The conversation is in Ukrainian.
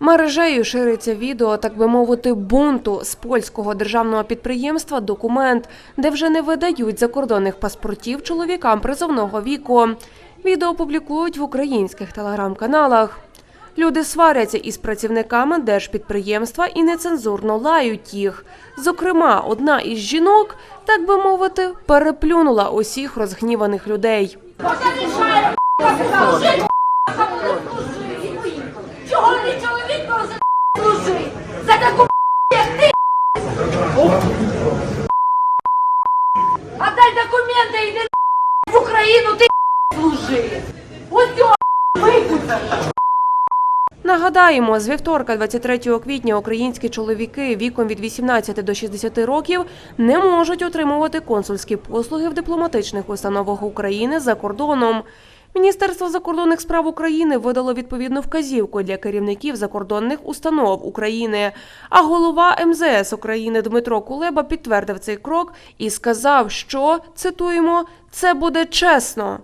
Мережею шириться відео, так би мовити, бунту з польського державного підприємства Документ, де вже не видають закордонних паспортів чоловікам призовного віку. Відео публікують в українських телеграм-каналах. Люди сваряться із працівниками держпідприємства і нецензурно лають їх. Зокрема, одна із жінок, так би мовити, переплюнула усіх розгніваних людей. Служити? За таку як ти документи йди в Україну, ти служи. Ось. Нагадаємо, з вівторка, 23 квітня, українські чоловіки віком від 18 до 60 років не можуть отримувати консульські послуги в дипломатичних установах України за кордоном. Міністерство закордонних справ України видало відповідну вказівку для керівників закордонних установ України. А голова МЗС України Дмитро Кулеба підтвердив цей крок і сказав, що цитуємо це буде чесно.